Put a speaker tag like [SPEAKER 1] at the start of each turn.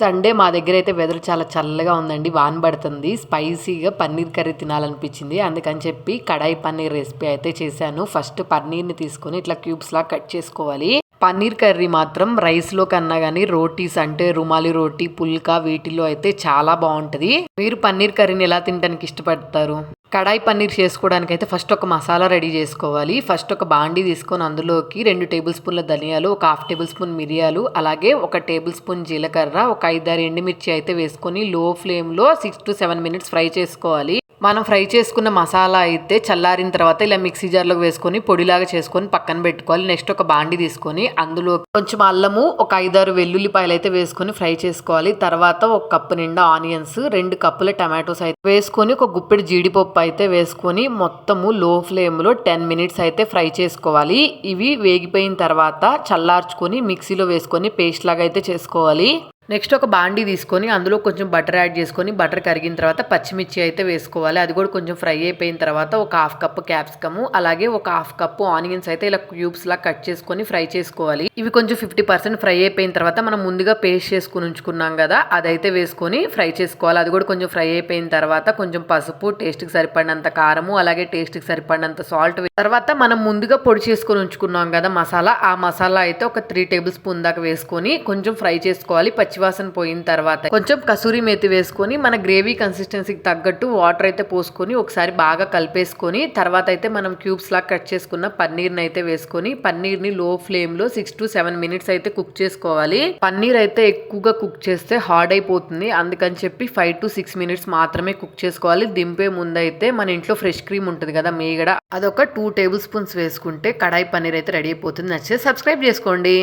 [SPEAKER 1] Sunday మా దగ్గర అయితే వెదర్ చాలా చల్లగా ఉందండి వాన పడుతుంది. స్పైసీగా పన్నీర్ కర్రీ తినాలనిపించింది. అందుకని చెప్పి కడాయి పన్నీర్ రెసిపీ అయితే చేశాను. ఫస్ట్ పన్నీర్ని తీసుకొని ఇట్లా క్యూబ్స్లా కట్ చేసుకోవాలి. పన్నీర్ కర్రీ మాత్రం రైస్లో కన్నా కానీ రోటీస్ అంటే రుమాలి రోటీ పుల్కా వీటిలో అయితే చాలా బాగుంటుంది మీరు పన్నీర్ కర్రీని ఎలా తినడానికి ఇష్టపడతారు? కడాయి పన్నీర్ చేసుకోవడానికి అయితే ఫస్ట్ ఒక మసాలా రెడీ చేసుకోవాలి. ఫస్ట్ ఒక బాండీ తీసుకొని అందులోకి రెండు టేబుల్ స్పూన్ల ధనియాలు ఒక హాఫ్ టేబుల్ స్పూన్ మిరియాలు అలాగే ఒక టేబుల్ స్పూన్ జీలకర్ర ఒక ఐదారు ఎండుమిర్చి అయితే వేసుకొని లో ఫ్లేమ్లో six to seven minutes fry చేసుకోవాలి. మనం ఫ్రై చేసుకున్న మసాలా అయితే చల్లారిన తర్వాత ఇలా మిక్సీ జార్లోకి వేసుకొని పొడిలాగా చేసుకొని పక్కన పెట్టుకోవాలి. నెక్స్ట్ ఒక బాండి తీసుకొని అందులో కొంచెం అల్లము ఒక ఐదారు వెల్లుల్లిపాయలు అయితే వేసుకొని ఫ్రై చేసుకోవాలి. తర్వాత ఒక కప్పు నిండా ఆనియన్స్ రెండు కప్పుల టమాటోస్ అయితే వేసుకొని ఒక గుప్పెడు జీడిపప్పు అయితే వేసుకొని మొత్తము లో ఫ్లేమ్లో టెన్ మినిట్స్ అయితే ఫ్రై చేసుకోవాలి. ఇవి వేగిపోయిన తర్వాత చల్లార్చుకొని మిక్సీలో వేసుకొని పేస్ట్ లాగా అయితే చేసుకోవాలి. నెక్స్ట్ ఒక బాండీ తీసుకొని అందులో కొంచెం బటర్ యాడ్ చేసుకొని బటర్ కరిగిన తర్వాత పచ్చిమిర్చి అయితే వేసుకోవాలి. అది కూడా కొంచెం ఫ్రై అయిపోయిన తర్వాత ఒక హాఫ్ కప్ క్యాప్సికము అలాగే ఒక హాఫ్ కప్ ఆనియన్స్ అయితే ఇలా క్యూబ్స్ లా కట్ చేసుకొని ఫ్రై చేసుకోవాలి. ఇవి కొంచెం ఫిఫ్టీ పర్సెంట్ ఫ్రై అయిపోయిన తర్వాత మనం ముందుగా పేస్ట్ చేసుకుని ఉంచుకున్నాం కదా అదైతే వేసుకొని ఫ్రై చేసుకోవాలి. అది కూడా కొంచెం ఫ్రై అయిపోయిన తర్వాత కొంచెం పసుపు టేస్ట్కి సరిపడినంత కారము అలాగే టేస్ట్కి సరిపడినంత సాల్ట్ తర్వాత మనం ముందుగా పొడి చేసుకొని ఉంచుకున్నాం కదా మసాలా ఆ మసాలా అయితే ఒక త్రీ టేబుల్ స్పూన్ దాకా వేసుకొని కొంచెం ఫ్రై చేసుకోవాలి. పచ్చి పచ్చివాసన పోయిన తర్వాత కొంచెం కసూరి మేతి వేసుకొని మన గ్రేవీ కన్సిస్టెన్సీకి తగ్గట్టు వాటర్ అయితే పోసుకొని ఒకసారి బాగా కలిపేసుకొని తర్వాత అయితే మనం క్యూబ్స్ లా కట్ చేసుకున్న పన్నీర్ని అయితే వేసుకొని పన్నీర్ని లో ఫ్లేమ్లో సిక్స్ టు సెవెన్ మినిట్స్ అయితే కుక్ చేసుకోవాలి. పన్నీర్ అయితే ఎక్కువగా కుక్ చేస్తే హార్డ్ అయిపోతుంది. అందుకని చెప్పి ఫైవ్ టు సిక్స్ మినిట్స్ మాత్రమే కుక్ చేసుకోవాలి. దింపే ముందు అయితే మన ఇంట్లో ఫ్రెష్ క్రీమ్ ఉంటుంది కదా మీగడ. అదొక టూ టేబుల్ స్పూన్స్ వేసుకుంటే కడాయి పన్నీర్ అయితే రెడీ అయిపోతుంది. నచ్చితే సబ్స్క్రైబ్ చేసుకోండి.